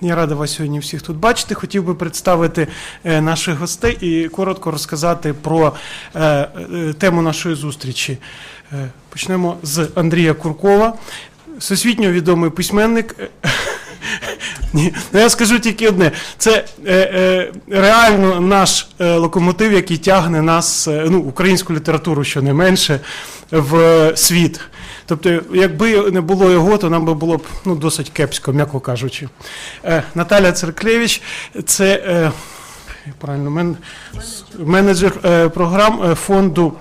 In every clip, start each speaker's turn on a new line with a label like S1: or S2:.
S1: Я рада вас сьогодні всіх тут бачити. Хотів би представити е, наших гостей і коротко розказати про е, е, тему нашої зустрічі. Почнемо з Андрія Куркова, всесвітньо відомий письменник. Ні, ну я скажу тільки одне: це е, е, реально наш е, локомотив, який тягне нас, е, ну, українську літературу щонайменше, в е, світ. Тобто, якби не було його, то нам би було б ну, досить кепсько, м'яко кажучи. Е, Наталя Церклевич це е, правильно, мен, менеджер е, програм е, фонду.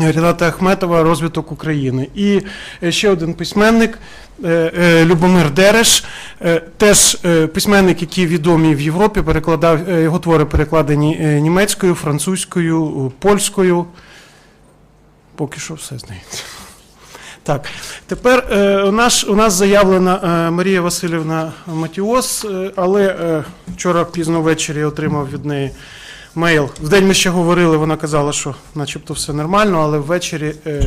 S1: Ріната Ахметова розвиток України. І е, ще один письменник е, е, Любомир Дереш, теж письменник, який відомий в Європі, перекладав його твори перекладені німецькою, французькою, польською. Поки що все здається. Так, тепер е, у, нас, у нас заявлена е, Марія Васильівна Матіос, е, але е, вчора пізно ввечері отримав від неї мейл. В день ми ще говорили, вона казала, що начебто все нормально, але ввечері е,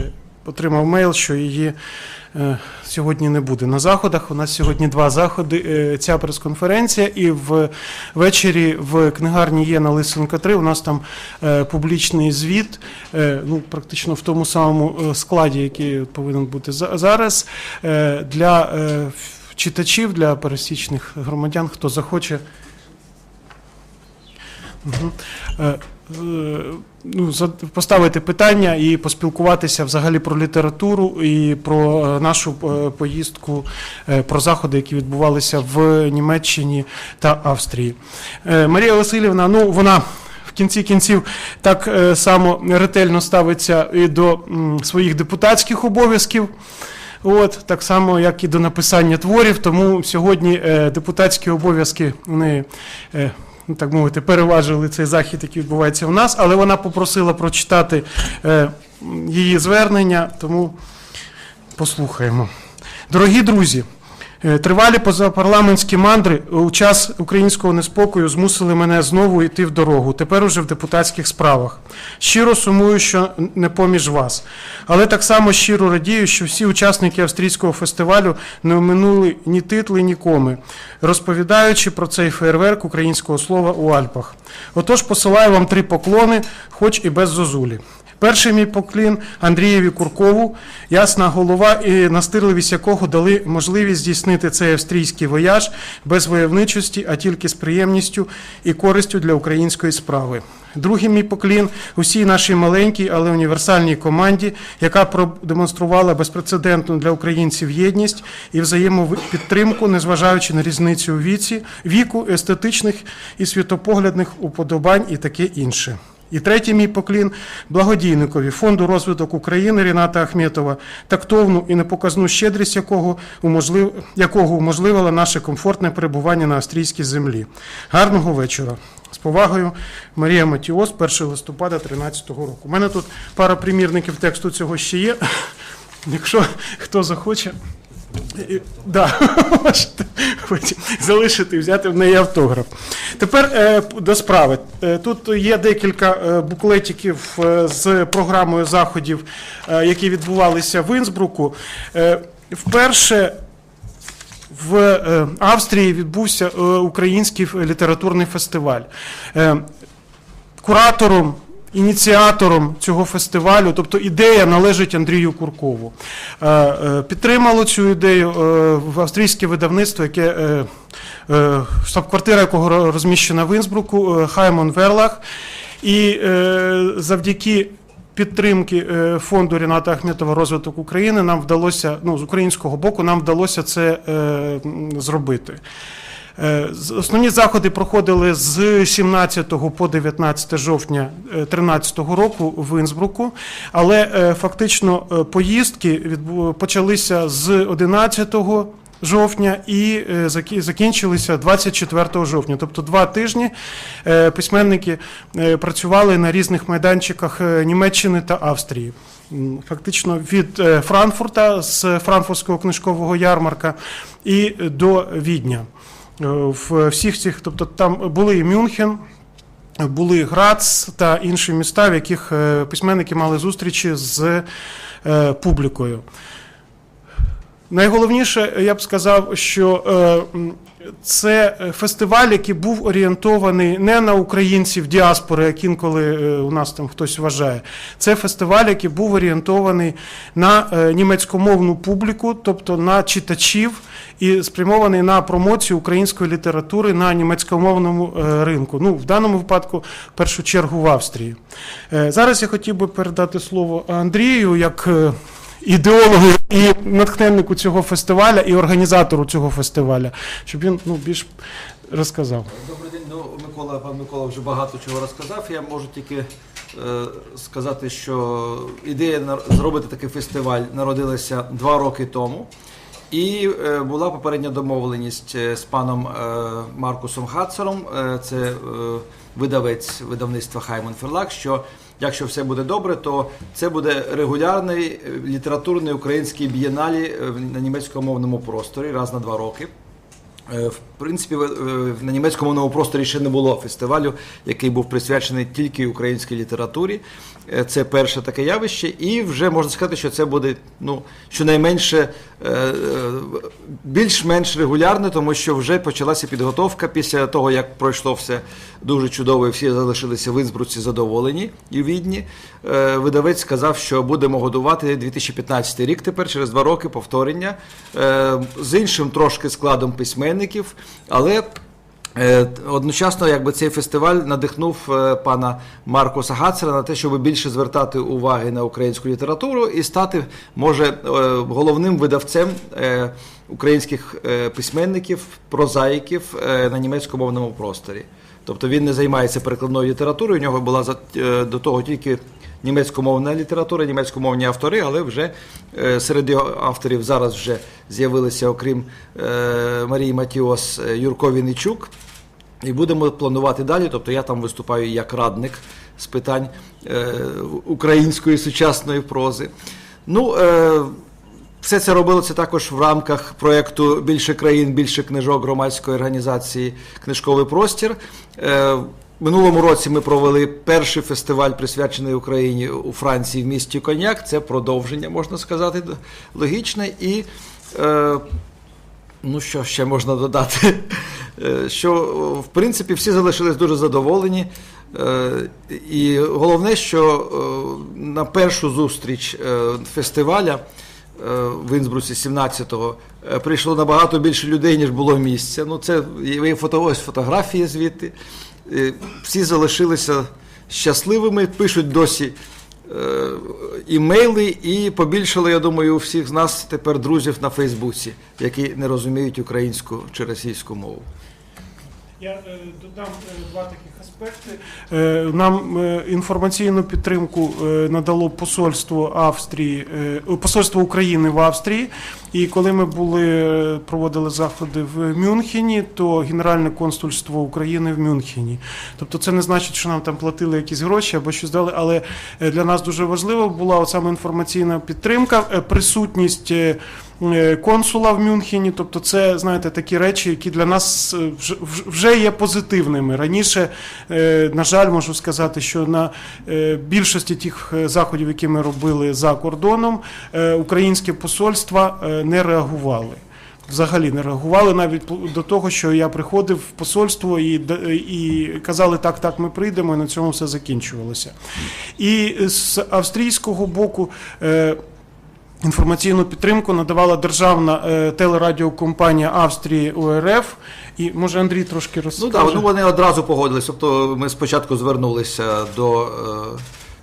S1: отримав мейл, що її сьогодні не буде на заходах. У нас сьогодні два заходи. Е, ця прес-конференція, і ввечері в книгарні є на Лисенка 3. У нас там е, публічний звіт, е, ну, практично в тому самому е, складі, який повинен бути за- зараз, е, для е, читачів, для пересічних громадян, хто захоче. Е, е, Ну, поставити питання і поспілкуватися взагалі про літературу і про е, нашу поїздку, про заходи, які відбувалися в Німеччині та Австрії. Марія Васильівна, ну вона. В кінці кінців так само ретельно ставиться і до своїх депутатських обов'язків. От так само, як і до написання творів. Тому сьогодні депутатські обов'язки в неї, ну, так мовити, переважили цей захід, який відбувається в нас, але вона попросила прочитати е, її звернення, тому послухаємо. Дорогі друзі. Е, Тривалі позапарламентські мандри у час українського неспокою змусили мене знову йти в дорогу, тепер уже в депутатських справах. Щиро сумую, що не поміж вас. Але так само щиро радію, що всі учасники австрійського фестивалю не оминули ні титли, ні коми, розповідаючи про цей фейерверк українського слова у Альпах. Отож посилаю вам три поклони, хоч і без зозулі. Перший мій поклін Андрієві Куркову, ясна голова і настирливість якого дали можливість здійснити цей австрійський вояж без войовничості, а тільки з приємністю і користю для української справи. Другий мій поклін усій нашій маленькій, але універсальній команді, яка продемонструвала безпрецедентну для українців єдність і взаємопідтримку, незважаючи на різницю у віці, віку, естетичних і світопоглядних уподобань і таке інше. І третій мій поклін благодійникові фонду розвиток України Ріната Ахметова, тактовну і непоказну щедрість якого уможлив, якого уможливила наше комфортне перебування на австрійській землі. Гарного вечора. З повагою, Марія Матіос, 1 листопада 2013 року. У мене тут пара примірників тексту цього ще є. Якщо хто захоче. Да, залишити, взяти в неї автограф. Тепер е, до справи. Е, Тут є декілька е, буклетиків з програмою заходів, які відбувалися в Інсбруку. Вперше в Австрії відбувся український літературний фестиваль. Куратором, ініціатором цього фестивалю, тобто ідея належить Андрію Куркову. Е, е, Підтримало цю ідею е, в австрійське видавництво, яке штаб-квартира якого розміщена в Інсбруку, Хаймон Верлах. І завдяки підтримки фонду Ріната Ахметова розвиток України нам вдалося, ну, з українського боку, нам вдалося це зробити. Е, Основні заходи проходили з 17 по 19 жовтня 2013 року в Інсбруку, але е, фактично е, поїздки почалися з 11 жовтня і е, закінчилися 24 жовтня. Тобто два тижні е, письменники е, працювали на різних майданчиках е, Німеччини та Австрії. Фактично від е, Франкфурта з Франкфуртського книжкового ярмарка і до Відня. Е, В всіх цих, тобто там були і Мюнхен, були Грац та інші міста, в яких е, письменники мали зустрічі з е, публікою. Найголовніше, я б сказав, що е, це фестиваль, який був орієнтований не на українців діаспори, як інколи е, у нас там хтось вважає. Це фестиваль, який був орієнтований на е, німецькомовну публіку, тобто на читачів, і спрямований на промоцію української літератури на німецькомовному ринку. Ну, в даному випадку, в першу чергу, в Австрії. Зараз я хотів би передати слово Андрію як. Ідеологу і натхненнику цього фестиваля, і організатору цього фестиваля, щоб він ну, більш розказав.
S2: Добрий день. Ну, Микола, пан Микола вже багато чого розказав. Я можу тільки е, сказати, що ідея зробити такий фестиваль народилася два роки тому. І е, була попередня домовленість е, з паном Маркусом Хацером, це видавець видавництва Хайман Ферлак, що якщо все буде добре, то це буде регулярний е, літературний український бієналі е, на німецькомовному просторі раз на два роки. Принципі, е, на німецькому просторі ще не було фестивалю, який був присвячений тільки українській літературі. Е, Це перше таке явище, і вже можна сказати, що це буде ну, щонайменше е, більш-менш регулярно, тому що вже почалася підготовка після того, як пройшло все дуже чудово, і всі залишилися в Інсбруці задоволені і Відні. Видавець сказав, що будемо годувати 2015 рік тепер, через два роки повторення з іншим трошки складом письменників, але Е, Одночасно, якби цей фестиваль надихнув е, пана Маркуса Гацера на те, щоб більше звертати уваги на українську літературу і стати, може, е, головним видавцем українських письменників, прозаїків на німецькомовному просторі. Тобто він не займається перекладною літературою. У нього була до того тільки німецькомовна література, німецькомовні автори, але вже е, серед авторів зараз вже з'явилися, окрім е, Марії Матіос, е, Юрко Вінничук. І будемо планувати далі. Тобто я там виступаю як радник з питань української сучасної прози. Ну, все це робилося також в рамках проєкту Більше країн, більше книжок громадської організації Книжковий простір. Минулому році ми провели перший фестиваль, присвячений Україні у Франції в місті Коньяк. Це продовження, можна сказати, логічне. І е, Ну, що ще можна додати? Е, Що, в принципі, всі залишились дуже задоволені. Е, І головне, що е, на першу зустріч фестиваля в Інсбруці 17-го е, прийшло набагато більше людей, ніж було місця. Ну, це є фото, ось фотографії звідти. Е, Всі залишилися щасливими, пишуть досі е, імейли, і побільшало, я думаю, у всіх з нас тепер друзів на Фейсбуці, які не розуміють українську чи російську мову.
S1: Я е, додам два таких аспекти. Нам інформаційну підтримку надало посольство Австрії, посольство України в Австрії. І коли ми були проводили заходи в Мюнхені, то Генеральне консульство України в Мюнхені. Тобто, це не значить, що нам там платили якісь гроші або щось дали, але е, для нас дуже важливо була саме інформаційна підтримка, е, присутність. е, консула в Мюнхені. Тобто, це знаєте такі речі, які для нас вже- є позитивними. Раніше, на жаль, можу сказати, що на більшості тих заходів, які ми робили за кордоном, е, українські посольства е, не реагували. Взагалі не реагували навіть до того, що я приходив в посольство і, і казали, так, так, ми прийдемо, і на цьому все закінчувалося. І з австрійського боку. е, Інформаційну підтримку надавала державна е, телерадіокомпанія Австрії УРФ. І може Андрій трошки
S2: Ну так, ну вони одразу погодились. Тобто ми спочатку звернулися до е,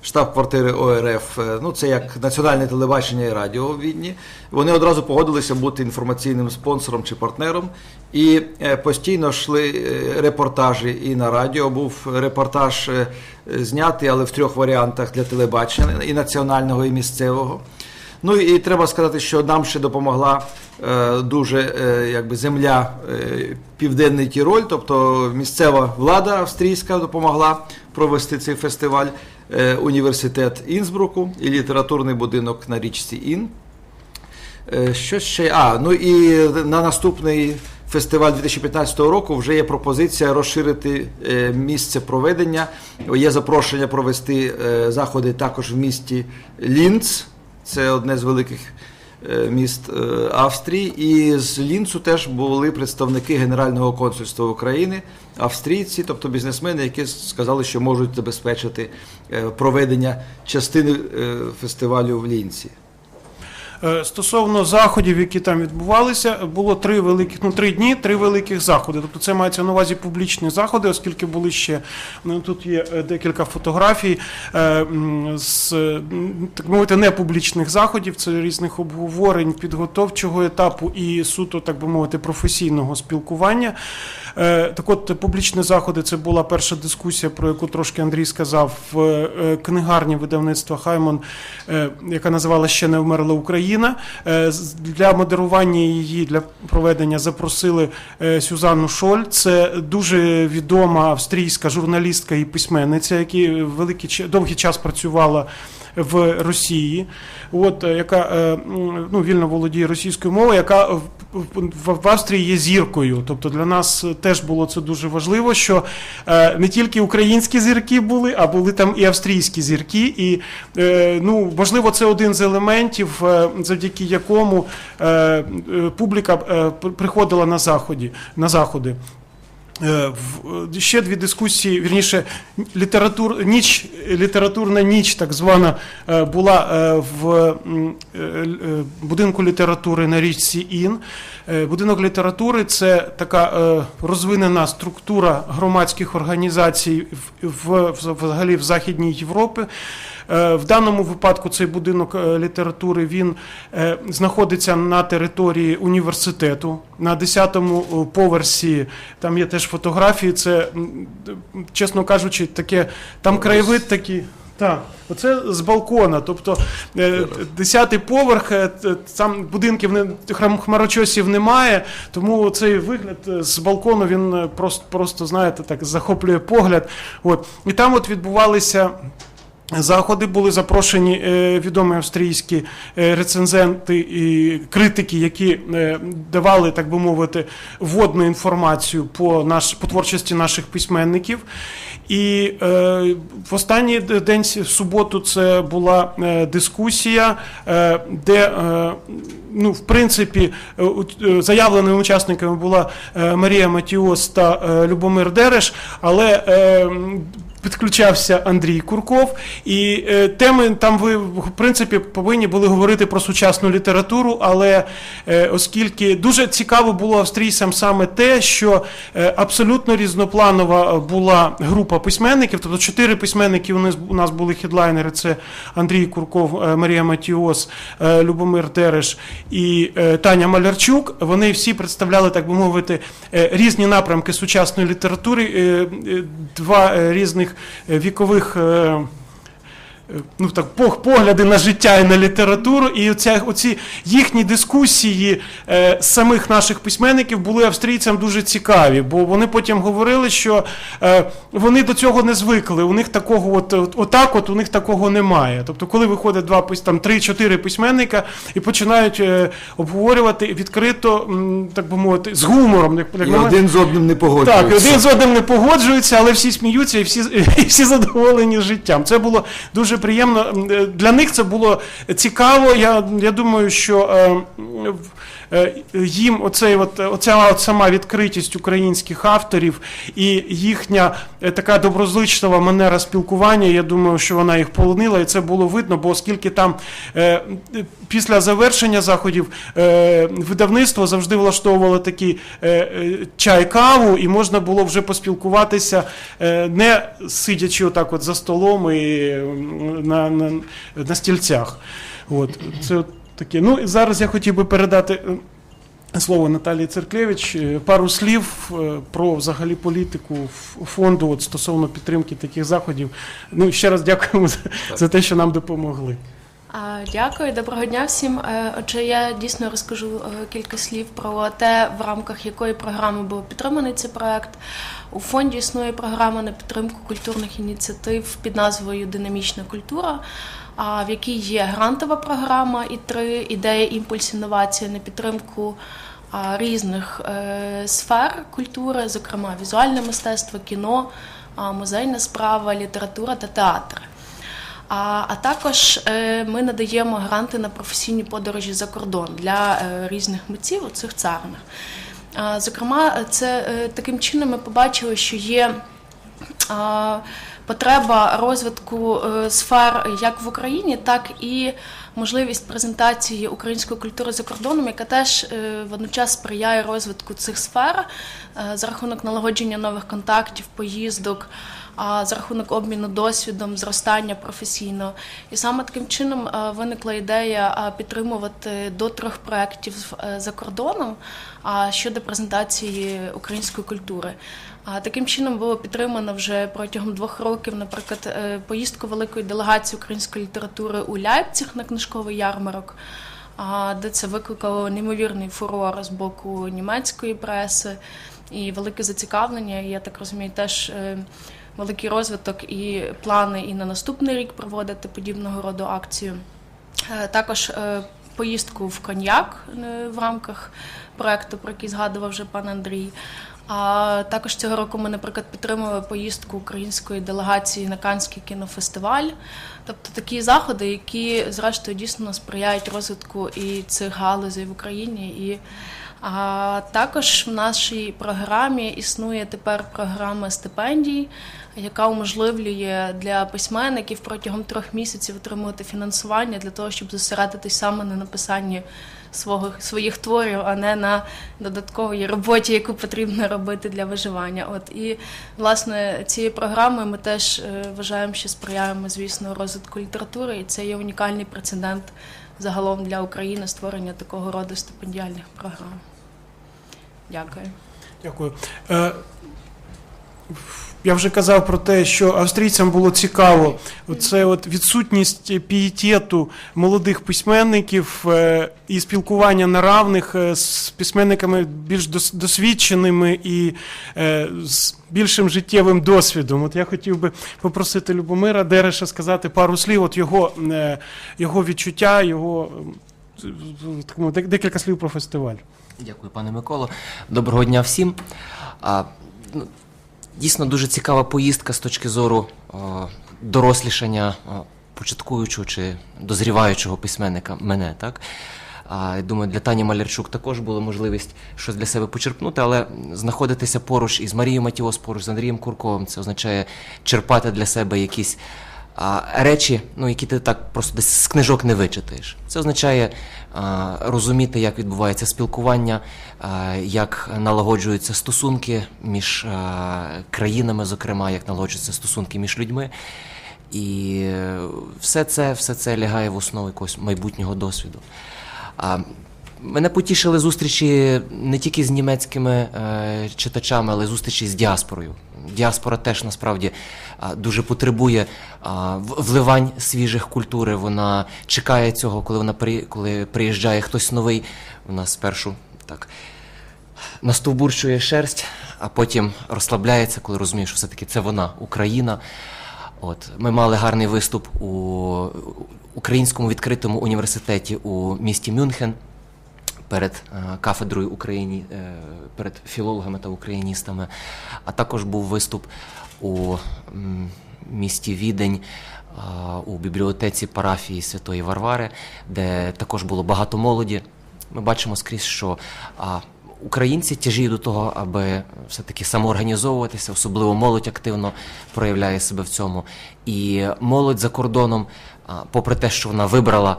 S2: штаб-квартири ОРФ. е, Ну це як національне телебачення і радіо у Відні. Вони одразу погодилися бути інформаційним спонсором чи партнером. І е, постійно йшли е, репортажі і на радіо. Був репортаж знятий, але в трьох варіантах для телебачення і національного, і місцевого. Ну і треба сказати, що нам ще допомогла е, дуже е, якби земля е, Південний Тіроль, тобто місцева влада австрійська допомогла провести цей фестиваль, університет Інсбруку і літературний будинок на річці Ін. Е, Що ще? А, ну і на наступний фестиваль 2015 року вже є пропозиція розширити е, місце проведення. Є запрошення провести е, заходи також в місті Лінц. Це одне з великих е, міст е, Австрії. І з Лінцу теж були представники Генерального консульства України, австрійці, тобто бізнесмени, які сказали, що можуть забезпечити е, проведення частини е, фестивалю в Лінці.
S1: Е, Стосовно заходів, які там відбувалися, було три великих, ну три дні, три великих заходи. Тобто це мається на увазі публічні заходи, оскільки були ще ну, тут є е, декілька фотографій е, з так мовити непублічних заходів, це різних обговорень, підготовчого етапу і суто, так би мовити, професійного спілкування. Е, Так от, публічні заходи це була перша дискусія, про яку трошки Андрій сказав в е, книгарні видавництва Хаймон, е, яка називалася Ще не вмерла Україна. Для модерування її для проведення запросили Сюзанну Шоль. Це дуже відома австрійська журналістка і письменниця, яка великий довгий час працювала в Росії, от е, яка е, ну, вільно володіє російською мовою, яка в, Австрії є зіркою. Тобто для нас теж було це дуже важливо, що е, не тільки українські зірки були, а були там і австрійські зірки. І ну, можливо, це один з елементів, завдяки якому публіка приходила на заході на заходи. Е, е, Ще дві дискусії, вірніше, літератур, ніч, літературна ніч, так звана, е, була в будинку літератури на річці Ін. Будинок літератури це така розвинена структура громадських організацій в, взагалі в Західній Європі. Е, В даному випадку цей будинок е, літератури він е, знаходиться на території університету на 10-му поверсі. Там є теж фотографії. Це, чесно кажучи, таке там краєвид такий. Так, оце з балкона. Тобто е, десятий поверх, там будинків не хмарочосів немає, тому цей вигляд з балкону він просто, просто знаєте, так захоплює погляд. От. І там от відбувалися. Заходи були запрошені е, відомі австрійські е, рецензенти і критики, які е, давали, так би мовити, вводну інформацію по, наш, по творчості наших письменників. І е, в останній день в суботу це була дискусія, е, де, е, ну, в принципі, заявленими учасниками була Марія Матіос та Любомир Дереш, але е, Підключався Андрій Курков, і е, теми там ви в принципі повинні були говорити про сучасну літературу, але е, оскільки дуже цікаво було австрійцям саме те, що е, абсолютно різнопланова була група письменників, тобто чотири письменники у нас, у нас були хедлайнери: це Андрій Курков, е, Марія Матіос, е, Любомир Тереш і е, Таня Малярчук. Вони всі представляли, так би мовити, е, різні напрямки сучасної літератури, е, е, два е, різних е, вікових. Ну, так, пог- погляди на життя і на літературу, і оця, оці їхні дискусії е, самих наших письменників були австрійцям дуже цікаві, бо вони потім говорили, що е, вони до цього не звикли. У них такого, от, от отак, от у них такого немає. Тобто, коли виходять два там три-чотири письменника і починають е, обговорювати відкрито, м, так би мовити, з гумором, як, як
S2: І
S1: на мене,
S2: один з одним не
S1: так, один з одним не погоджуються, але всі сміються і всі, і всі задоволені життям. Це було дуже приємно. Е, Для них це було цікаво. Я, я думаю, що е, їм оцей от, оця от сама відкритість українських авторів і їхня е, така доброзичлива манера спілкування, я думаю, що вона їх полонила, і це було видно, бо оскільки там е, після завершення заходів е, видавництво завжди влаштовувало такі е, е, чай-каву, і можна було вже поспілкуватися, е, не сидячи отак от за столом і на, на, на стільцях. От, це таке. Ну, і зараз я хотів би передати. е, Слово Наталії Церклевич, Е, пару слів е, про взагалі політику фонду от, стосовно підтримки таких заходів. Ну ще раз дякуємо за, за те, що нам допомогли.
S3: Дякую, доброго дня всім. Отже, я дійсно розкажу кілька слів про те, в рамках якої програми був підтриманий цей проект. У фонді існує програма на підтримку культурних ініціатив під назвою Динамічна культура, в якій є грантова програма і три ідеї імпульс інновації на підтримку різних е, сфер культури, зокрема візуальне мистецтво, кіно, музейна справа, література та театр. А, також е, ми надаємо гранти на професійні подорожі за кордон для е, різних митців у цих царинах. А, Зокрема, це таким чином ми побачили, що є потреба розвитку е, сфер як в Україні, так і можливість презентації української культури за кордоном, яка теж е, водночас сприяє розвитку цих сфер е, за рахунок налагодження нових контактів, поїздок. а За рахунок обміну досвідом, зростання професійного, і саме таким чином виникла ідея підтримувати до трьох проєктів за кордоном щодо презентації української культури. А таким чином було підтримано вже протягом двох років, наприклад, е, поїздку великої делегації української літератури у Ляйпциг на книжковий ярмарок, де це викликало неймовірний фурор з боку німецької преси і велике зацікавлення. Я так розумію, теж е, великий розвиток і плани і на наступний рік проводити подібного роду акцію. Е, Також поїздку в коньяк в рамках проекту, про який згадував вже пан Андрій. А також цього року ми, наприклад, підтримували поїздку української делегації на Канський кінофестиваль. Тобто такі заходи, які зрештою дійсно сприяють розвитку і цих галузей в Україні. І а також в нашій програмі існує тепер програма стипендій, яка уможливлює для письменників протягом трьох місяців отримувати фінансування для того, щоб зосередитись саме на написанні свого, своїх творів, а не на додатковій роботі, яку потрібно робити для виживання. От і власне цією програмою ми теж е, вважаємо, що сприяємо, звісно, розвитку літератури, і це є унікальний прецедент загалом для України створення такого роду стипендіальних програм. Дякую.
S1: Дякую. Я вже казав про те, що австрійцям було цікаво. Це от відсутність пієтету молодих письменників е, і спілкування на равних е, з письменниками більш дос- досвідченими і е, з більшим життєвим досвідом. От я хотів би попросити Любомира Дереша сказати пару слів, от його, його відчуття, його декілька слів про фестиваль.
S4: Дякую, пане Миколо. Доброго дня всім. Дійсно дуже цікава поїздка з точки зору а, дорослішання а, початкуючого чи дозріваючого письменника мене, так? Я думаю, для Тані Малярчук також була можливість щось для себе почерпнути, але знаходитися поруч із Марією Матіос, поруч з Андрієм Курковим, це означає черпати для себе якісь а, речі, ну, які ти так просто десь з книжок не вичитаєш. Це означає а, розуміти, як відбувається спілкування, а, як налагоджуються стосунки між а, країнами, зокрема, як налагоджуються стосунки між людьми. І все це, все це лягає в основу якогось майбутнього досвіду. А, Мене потішили зустрічі не тільки з німецькими е, читачами, але й зустрічі з діаспорою. Діаспора теж насправді а, дуже потребує а, вливань свіжих культури. Вона чекає цього, коли вона при, коли приїжджає хтось новий. Вона спершу так настовбурчує шерсть, а потім розслабляється, коли розуміє, що все-таки це вона, Україна. От ми мали гарний виступ у українському відкритому університеті у місті Мюнхен перед е, кафедрою Україні, е, перед філологами та україністами. А також був виступ у місті Відень. е, У бібліотеці парафії Святої Варвари, де також було багато молоді. Ми бачимо скрізь, що українці тяжіють до того, аби все-таки самоорганізовуватися, особливо молодь активно проявляє себе в цьому. І молодь за кордоном, попри те, що вона вибрала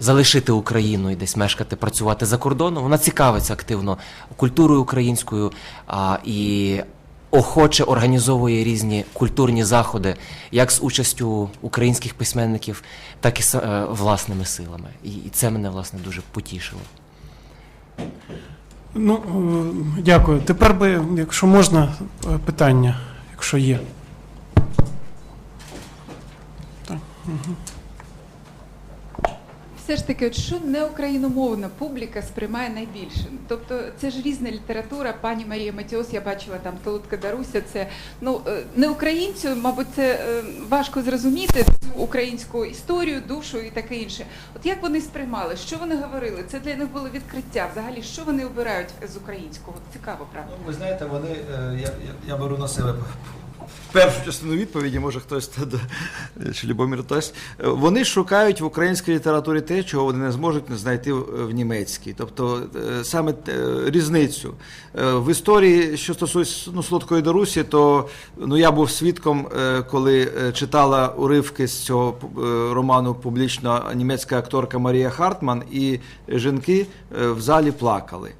S4: залишити Україну і десь мешкати, працювати за кордоном. Вона цікавиться активно культурою українською а, і охоче організовує різні культурні заходи, як з участю українських письменників, так і з е, власними силами. І, і це мене власне дуже потішило.
S1: Ну, е, дякую. Тепер би, якщо можна, е, питання, якщо є.
S5: Все ж таки, от що неукраїномовна публіка сприймає найбільше? Тобто це ж різна література. Пані Марія Матіос, я бачила там Толутка Даруся. Це ну е, не українцю, мабуть, це е, важко зрозуміти цю українську історію, душу і таке інше. От як вони сприймали? Що вони говорили? Це для них було відкриття. Взагалі, що вони обирають з українського? Цікаво, правда?
S2: Ну, ви знаєте, вони, е, я, я, я беру на себе першу частину відповіді, може хтось чи Любомир хтось. Е, Вони шукають в українській літературі те, чого вони не зможуть знайти в німецькій. Тобто е, саме е, різницю. Е, В історії, що стосується ну, Солодкої Дарусі, то ну, я був свідком, коли читала уривки з цього роману публічно німецька акторка Марія Хартман, і жінки в залі плакали.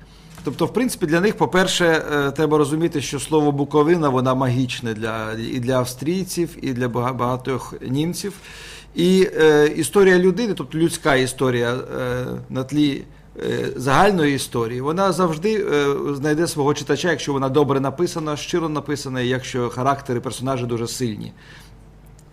S2: Тобто, в принципі, для них, по-перше, е, треба розуміти, що слово Буковина вона магічне для, і для австрійців, і для багатьох німців. І е, історія людини, тобто людська історія е, на тлі е, загальної історії, вона завжди е, знайде свого читача, якщо вона добре написана, щиро написана, і якщо характери персонажі дуже сильні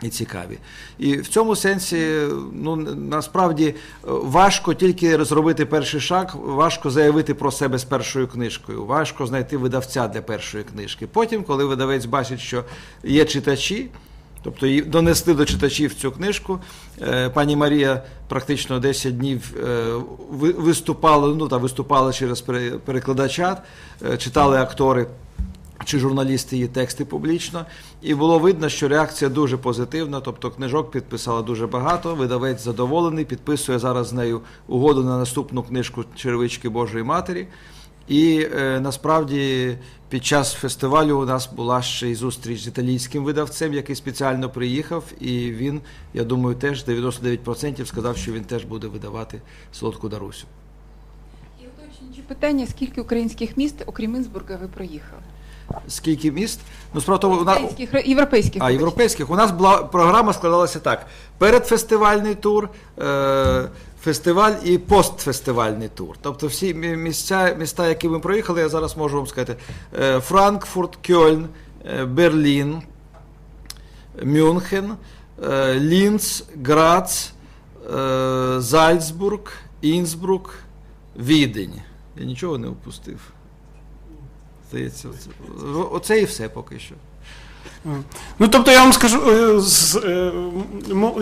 S2: і цікаві. І в цьому сенсі, ну насправді важко тільки зробити перший шаг, важко заявити про себе з першою книжкою, важко знайти видавця для першої книжки. Потім, коли видавець бачить, що є читачі. Тобто і донести до читачів цю книжку. Е, Пані Марія практично 10 днів е, виступала, ну та виступала через перекладача, е, читали актори чи журналісти її тексти публічно, і було видно, що реакція дуже позитивна. Тобто книжок підписала дуже багато. Видавець задоволений, підписує зараз з нею угоду на наступну книжку Черевички Божої Матері. І е, насправді під час фестивалю у нас була ще й зустріч з італійським видавцем, який спеціально приїхав, і він, я думаю, теж 99% сказав, що він теж буде видавати солодку Дарусю.
S5: І уточнюючи питання, скільки українських міст, окрім Інсбурга, ви проїхали?
S2: Скільки міст? Ну, справа в тому, у нас-
S5: європейських.
S2: А європейських у нас була програма складалася так: передфестивальний тур, е, фестиваль і постфестивальний тур. Тобто всі місця, міста, які ми проїхали, я зараз можу вам сказати: е, Франкфурт, Кьольн, е, Берлін, Мюнхен, е, Лінц, Грац, е, Зальцбург, Інсбрук, Відень. Я нічого не опустив. Здається, оце, і все поки що.
S1: Ну, тобто я вам скажу, е, е,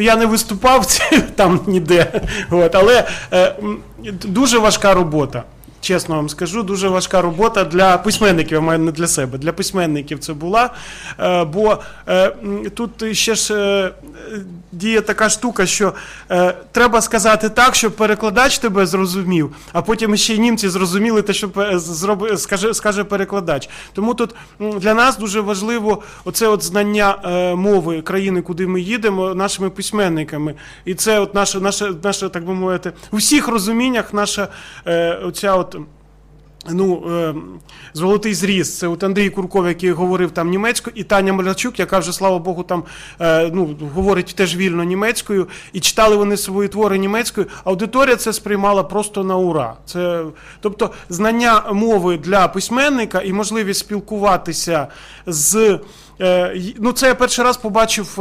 S1: я не виступав там ніде, от, але е, дуже важка робота. Чесно вам скажу, дуже важка робота для письменників, а маю не для себе. Для письменників це була. Е, бо е, тут ще ж е, діє така штука, що треба сказати так, щоб перекладач тебе зрозумів, а потім ще й німці зрозуміли те, що скаже, скаже перекладач. Тому тут для нас дуже важливо оце от знання мови країни, куди ми їдемо, нашими письменниками. І це от наше, наше, наше так би мовити, у всіх розуміннях наша оця от. Ну, е, золотий зріз. Це от Андрій Курков, який говорив там німецькою, і Таня Малячук, яка вже, слава Богу, там е, ну, говорить теж вільно німецькою, і читали вони свої твори німецькою. Аудиторія це сприймала просто на ура. Це, тобто, знання мови для письменника і можливість спілкуватися з. Е, Ну, це я перший раз побачив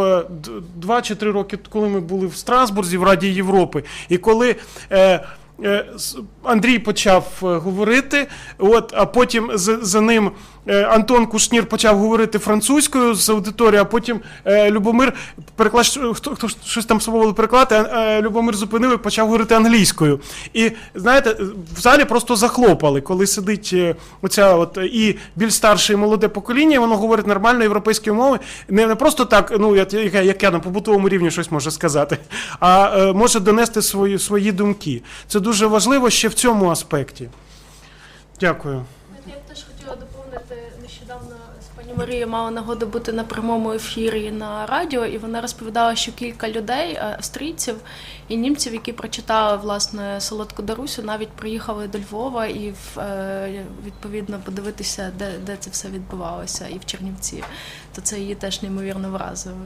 S1: два чи три роки, коли ми були в Страсбурзі в Раді Європи. І коли Андрій почав е, говорити, от, а потім з- за ним е, Антон Кушнір почав говорити французькою з аудиторією, а потім е, Любомир переклад, хто, хто щось там спробували перекладати, а Любомир зупинив і почав говорити англійською. І знаєте, в залі просто захлопали, коли сидить оця от і більш старше і молоде покоління, воно говорить нормально європейською мовою, не, не просто так, ну як, як, я- на побутовому рівні щось може сказати, а може донести свої, свої думки. Це дуже важливо ще в цьому аспекті. Дякую.
S3: Я б теж хотіла доповнити нещодавно з пані Марією мала нагоду бути на прямому ефірі на радіо, і вона розповідала, що кілька людей, е, австрійців і німців, які прочитали власне солодку Дарусю, навіть приїхали до Львова і е, відповідно подивитися, де, де це все відбувалося, і в Чернівці. То це її теж неймовірно вразило.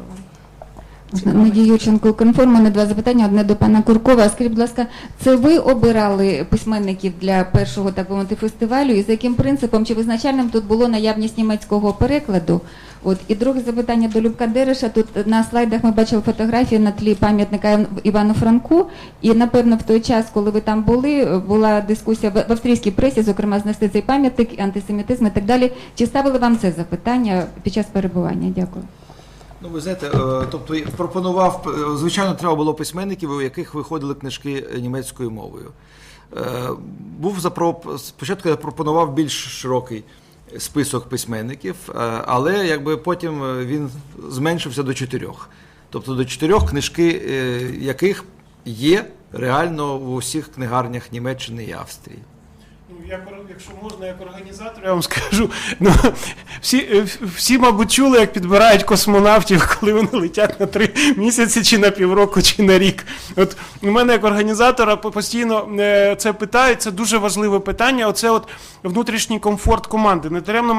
S6: Надія Юрченко, конформ, мене два запитання. Одне до пана Куркова. Скажіть, будь ласка, це ви обирали письменників для першого так би мовити фестивалю? І за яким принципом чи визначальним тут було наявність німецького перекладу? От і друге запитання до Любка Дереша. Тут на слайдах ми бачили фотографію на тлі пам'ятника Івану Франку. І напевно в той час, коли ви там були, була дискусія в австрійській пресі, зокрема знести цей пам'ятник, антисемітизм і так далі. Чи ставили вам це запитання під час перебування? Дякую.
S2: Ну, ви знаєте, е, тобто пропонував, е, звичайно, треба було письменників, у яких виходили книжки німецькою мовою. Е, Був запро... Спочатку я пропонував більш широкий список письменників, але якби потім він зменшився до чотирьох. Тобто до чотирьох книжки, яких є реально в усіх книгарнях Німеччини і Австрії.
S1: Як, якщо можна, як організатор, я вам скажу, ну, всі, е, всі, мабуть, чули, як підбирають космонавтів, коли вони летять на три місяці, чи на півроку, чи на рік. От у мене як організатора постійно е, це питають, це дуже важливе питання. Оце от внутрішній комфорт команди. Не даремно